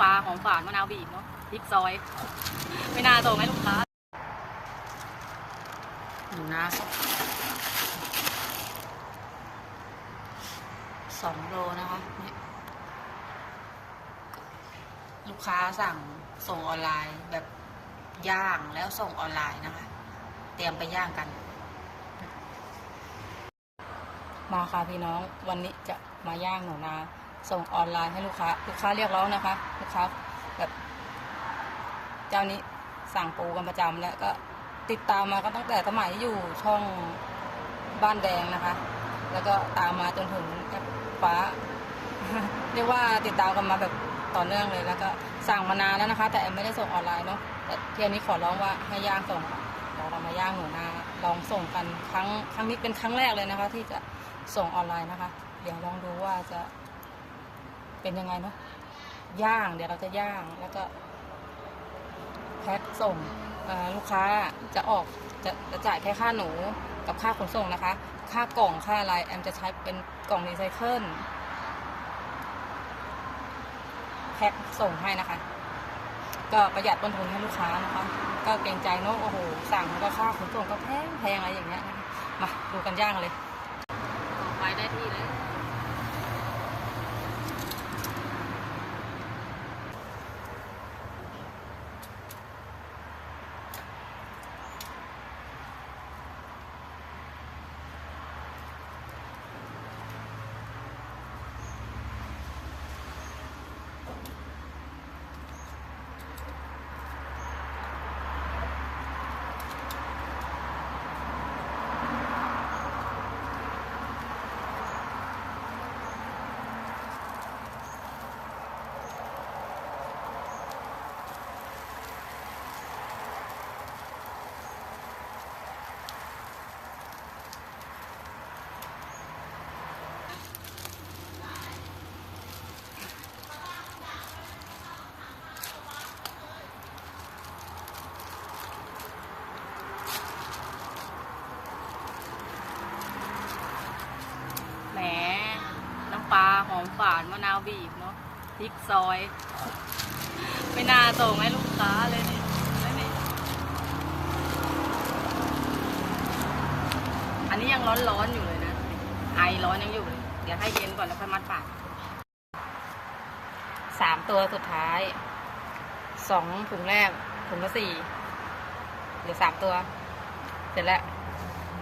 ปลาของฝานมะนาวบีบเนาะพริกซอย ไม่น่าส่งให้ลูกค้าหนูนะสองโลนะคะเนี่ยลูกค้าสั่งส่งออนไลน์แบบย่างแล้วส่งออนไลน์นะคะ เตรียมไปย่างกัน มาค่ะพี่น้องวันนี้จะมาย่างหนูนา ส่งออนไลน์ให้ลูกค้า ลูกค้าเรียกร้องนะคะ ลูกค้าแบบเจ้านี้สั่งปูกันประจำแล้วก็ติดตามมาก็ตั้งแต่สมัยอยู่ช่องบ้านแดงนะคะ แล้วก็ตามมาจนถึงฟ้า เรียกว่าติดตามกันมาแบบต่อเนื่องเลยแล้วก็สั่งมานานแล้วนะคะ แต่ไม่ได้ส่งออนไลน์เนาะแต่เที่ยวนี้ขอร้องว่าให้ย่างส่งเรามาย่างหนูนาลองส่งกันครั้งครั้งนี้เป็นครั้งแรกเลยนะคะ ที่จะส่งออนไลน์นะคะ เดี๋ยวลองดูว่าจะ เป็นยังไงเนาะย่างเดี๋ยวเราจะย่างแล้วก็แพ็คส่งลูกค้าจะออกจะจะจ่ายแค่ค่าหนูกับค่าขนส่งนะคะ ค่ากล่องค่าอะไรแอมจะใช้เป็นกล่องรีไซเคิลแพ็คส่งให้นะคะ ก็ประหยัดต้นทุนให้ลูกค้านะคะ ก็เกรงใจเนอะโอ้โหสั่งแล้วก็ค่าขนส่งก็แพงแพงอะไรอย่างเงี้ยนะมาดูกันย่างเลยไปได้ที่เลย แหม น้ำปลาหอม ฝานมะนาวบีบเนาะพริกซอย ไม่น่าส่งให้ลูกค้าเลยนี่แล้วนี่อันนี้ยังร้อนๆอยู่เลยนะ ไอร้อนยังอยู่เลย เดี๋ยวให้เย็นก่อนแล้วค่อยมัดปากสามตัวสุดท้าย สองถุงแรกถุงละสี่เหลือสามตัว เสร็จแล้ว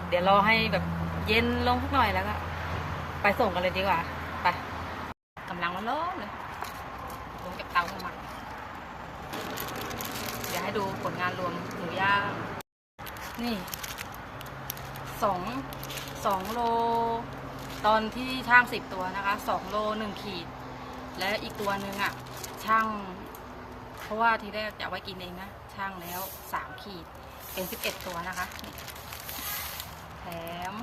เดี๋ยวรอให้แบบเย็นลงสักหน่อยแล้วก็ ไปส่งกันเลยดีกว่าำลังร้อนๆเลยลงจากเตาขึ้นมเดี๋ยวให้ดูผลงานรวมหมูย่าง นี่สองสองโล ตอนที่ช่างสิบตัวนะคะสองโลหนึ่งขีด และอีกตัวหนึ่งอะ ช่าง เพราะว่าทีแรกจะไว้กินเองนะ ช่างแล้วสามขีด เป็นสิบเอ็ดตัวนะคะ แถม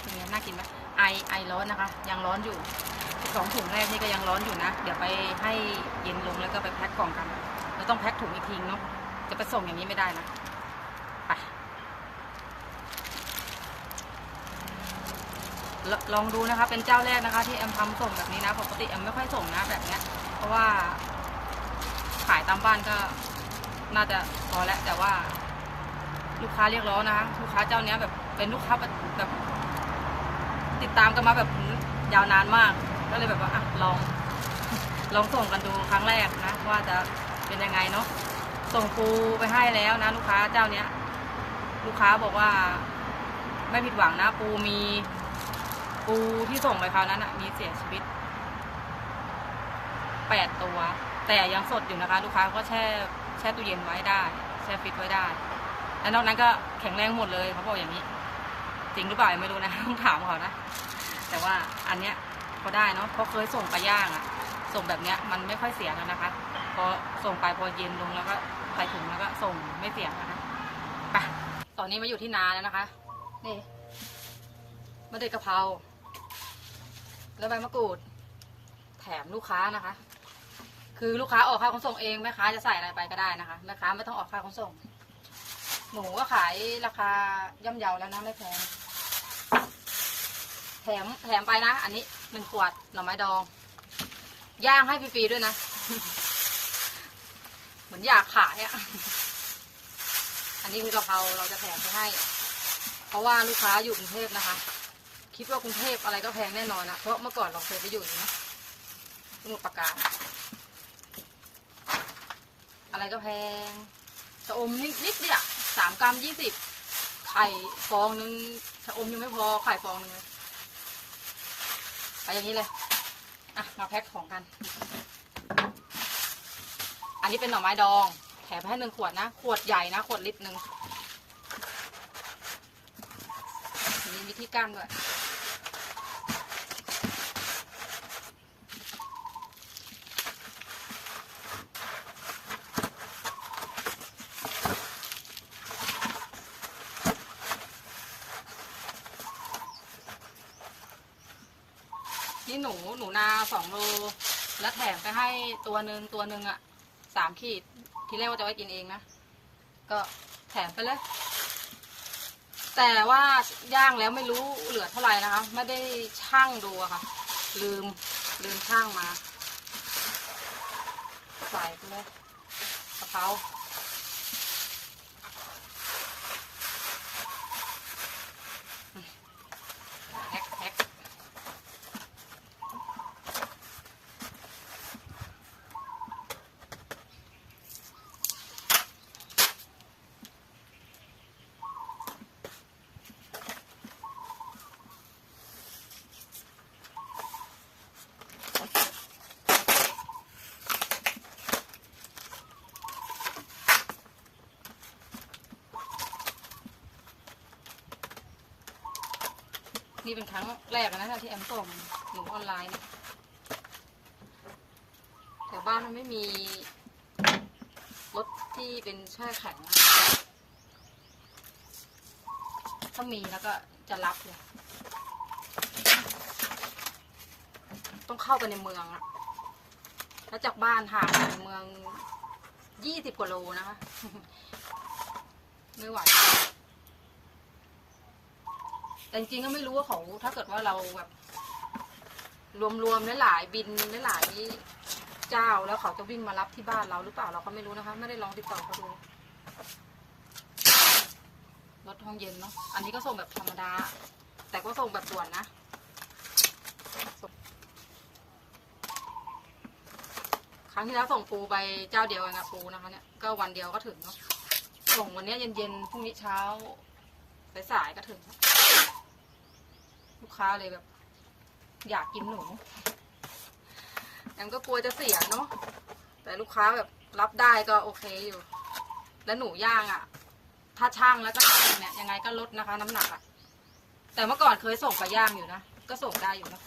เป็นไงน่ากินไหม ไอไอร้อนนะคะ ยังร้อนอยู่สองถุงแรกนี่ก็ยังร้อนอยู่นะ เดี๋ยวไปให้เย็นลงแล้วก็ไปแพ็คกล่องกันเราต้องแพ็คถุงอีกทีเนาะจะไปส่งอย่างนี้ไม่ได้นะไปลลองดูนะคะ เป็นเจ้าแรกนะคะ ที่แอมทำส่งแบบนี้นะปกติแอมไม่ค่อยส่งนะแบบเนี้ย เพราะว่า ขายตามบ้านก็น่าจะพอแล้วแต่ว่า ลูกค้าเรียกร้องนะคะลูกค้าเจ้าเนี้ยแบบเป็นลูกค้าแบบ ติดตามกันมาแบบยาวนานมาก ก็เลยแบบว่าอะลอง ลองส่งกันดูครั้งแรกนะ ว่าจะเป็นยังไงเนาะส่งปูไปให้แล้วนะ ลูกค้าเจ้าเนี้ย ลูกค้าบอกว่า ไม่ผิดหวังนะ ปูมี ปูที่ส่งไปคราวนั้นอะมีเสียชีวิตแปดตัว แต่ยังสดอยู่นะคะ ลูกค้าก็แช่แช่ตู้เย็นไว้ได้ แช่ฟิตไว้ได้ แล้วนอกนั้นก็แข็งแรงหมดเลยเขาบอกอย่างนี้ จริงหรือเปล่าไม่รู้นะต้องถามเขานะ แต่ว่าอันเนี้ยก็ได้เนาะเพราะเคยส่งไปย่างอะส่งแบบเนี้ยมันไม่ค่อยเสียแล้วนะคะพอส่งไปพอเย็นลงแล้วก็ใส่ถุงแล้วก็ส่งไม่เสียนะคะไปตอนนี้มาอยู่ที่นาแล้วนะคะ นี่มะเด็ดกะเพราแล้วใบมะกรูด แถมลูกค้านะคะ คือลูกค้าออกค่าขนส่งเองแม่ค้าจะใส่อะไรไปก็ได้นะคะแม่ค้าไม่ต้องออกค่าขนส่ง หมูก็ขายราคาย่อมเยาแล้วนะไม่แพง แถมแถมไปนะ อันนี้หนึ่งขวดหน่อไม้ดอง ย่างให้ฟรีๆด้วยนะ เหมือนอยากขายอะ่ะ อันนี้คือกะเพราเราจะแถมไปให้ เพราะว่าลูกค้าอยู่กรุงเทพนะคะ คิดว่ากรุงเทพอะไรก็แพงแน่นอนนะเพราะเมื่อก่อนเราเคยไปอยู่นะสมุทรปราการอะไรก็แพงชะอมนิดนิดเดียวสามกรัมยี่สิบไข่ฟองหนึ่งชะอมยังไม่พอไข่ฟองหนึ่งเลย ไปอย่างนี้เลย อะ มาแพ็คของกัน อันนี้เป็นหน่อไม้ดอง แถมให้หนึ่งขวดนะ ขวดใหญ่นะ ขวดลิตรหนึ่งมีวิธีการด้วย นี่หนูหนูนาสองโลแล้วแถมไปให้ตัวหนึ่งตัวหนึ่งอะสามขีด ที่แรกว่าจะไว้กินเองนะ ก็แถมไปเลย แต่ว่าย่างแล้วไม่รู้เหลือเท่าไหร่นะคะ ไม่ได้ช่างดูอะค่ะ ลืมลืมช่างมา ใส่ไปเลยกะเพรา นี่เป็นครั้งแรกนะที่แอมส่งหนูออนไลน์เนี่ยแถวบ้านมันไม่มีรถที่เป็นแช่แข็งอะถ้ามีแล้วก็จะรับเลย ต้องเข้าไปในเมืองอะถ้าจากบ้านห่างไปเมืองยี่สิบกว่าโลนะคะ ไม่ไหว แต่จริงๆก็ไม่รู้ว่าเขาถ้าเกิดว่าเราแบบ รวมๆหลายๆบินหลายๆเจ้าแล้วเขาจะวิ่งมารับที่บ้านเราหรือเปล่าเราก็ไม่รู้นะคะ ไม่ได้ลองติดต่อเขาดูรถห้องเย็นเนาะอันนี้ก็ส่งแบบธรรมดา แต่ก็ส่งแบบด่วนนะครั้งที่แล้วส่งปูไปเจ้าเดียวเองอะปูนะคะเนี่ยก็วันเดียวก็ถึงเนาะส่งวันนี้เย็นๆพรุ่งนี้เช้าสายๆก็ถึง ลูกค้าเลยแบบ อยากกินหนูแอมก็กลัวจะเสียเนาะแต่ลูกค้าแบบรับได้ก็โอเคอยู่ แล้วหนูย่างอะ่ะ ถ้าช่างแล้วก็เนี่ยยังไงก็ลดนะคะ น้ำหนักอะ่ะแต่เมื่อก่อนเคยส่งไปย่างอยู่นะก็ส่งได้อยู่นะ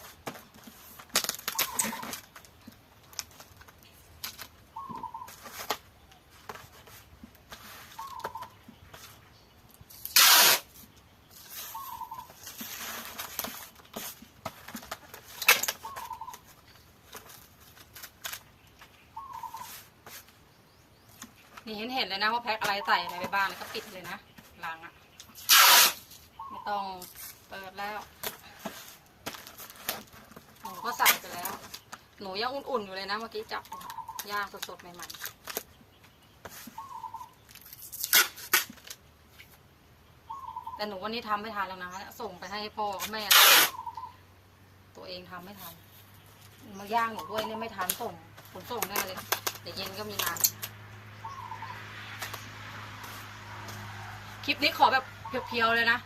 นี่เห็นเห็นเลยนะว่าแพ็คอะไรใส่อะไรไปบ้างแล้วก็ปิดเลยนะลังอะไม่ต้องเปิดแล้วหนูก็ใส่ไปแล้ว หนูยังอุ่นๆอยู่เลยนะเมื่อกี้จับย่างสดๆใหม่ๆแต่หนูวันนี้ทำไม่ทันแล้วนะคะส่งไปให้พ่อแม่ ตัวเองทำไม่ทันมาย่างหนูด้วยเนี่ยไม่ทันส่งขนส่งแน่เลยเดี๋ยวเย็นก็มีงาน ลิปนี้ขอแบบเพียวๆเลยนะ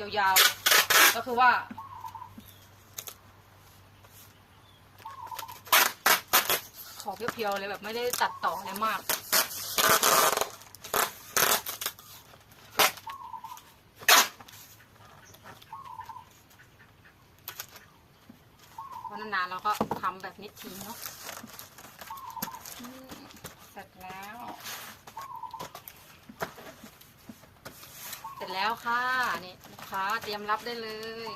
ยาวๆ ก็คือว่า ขอเพียวๆเลยแบบไม่ได้ตัดต่ออะไรมากเพราะนานๆเราก็ทำแบบนิดทีเนาะเสร็จแล้ว เสร็ จแล้วค่ะนี่ลูกค้าเตรียมรับได้เลย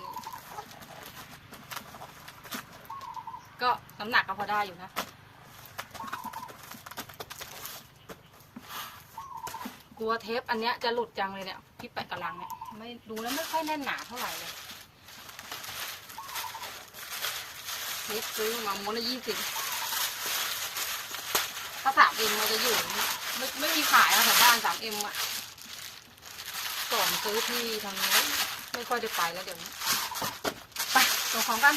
ก็น้ำหนักก็พอได้อยู่นะกลัวเทปอันเนี้ยจะหลุดจังเลยเนี่ยที่แปะกระลังเนี่ยไม่ดูแล้วไม่ค่อยแน่นหนาเท่าไหร่เลยเทปซื้อมาม้วนละยี่สิบถ้าสามเอ็มมันจะอยู่ไม่ไม่มีขายนะแถวบ้านสามเอ็มอะ ก่อนซื้อที่ทางโน้นไม่ค่อยได้ไปแล้วเดี๋ยวนี้ไปส่งของกัน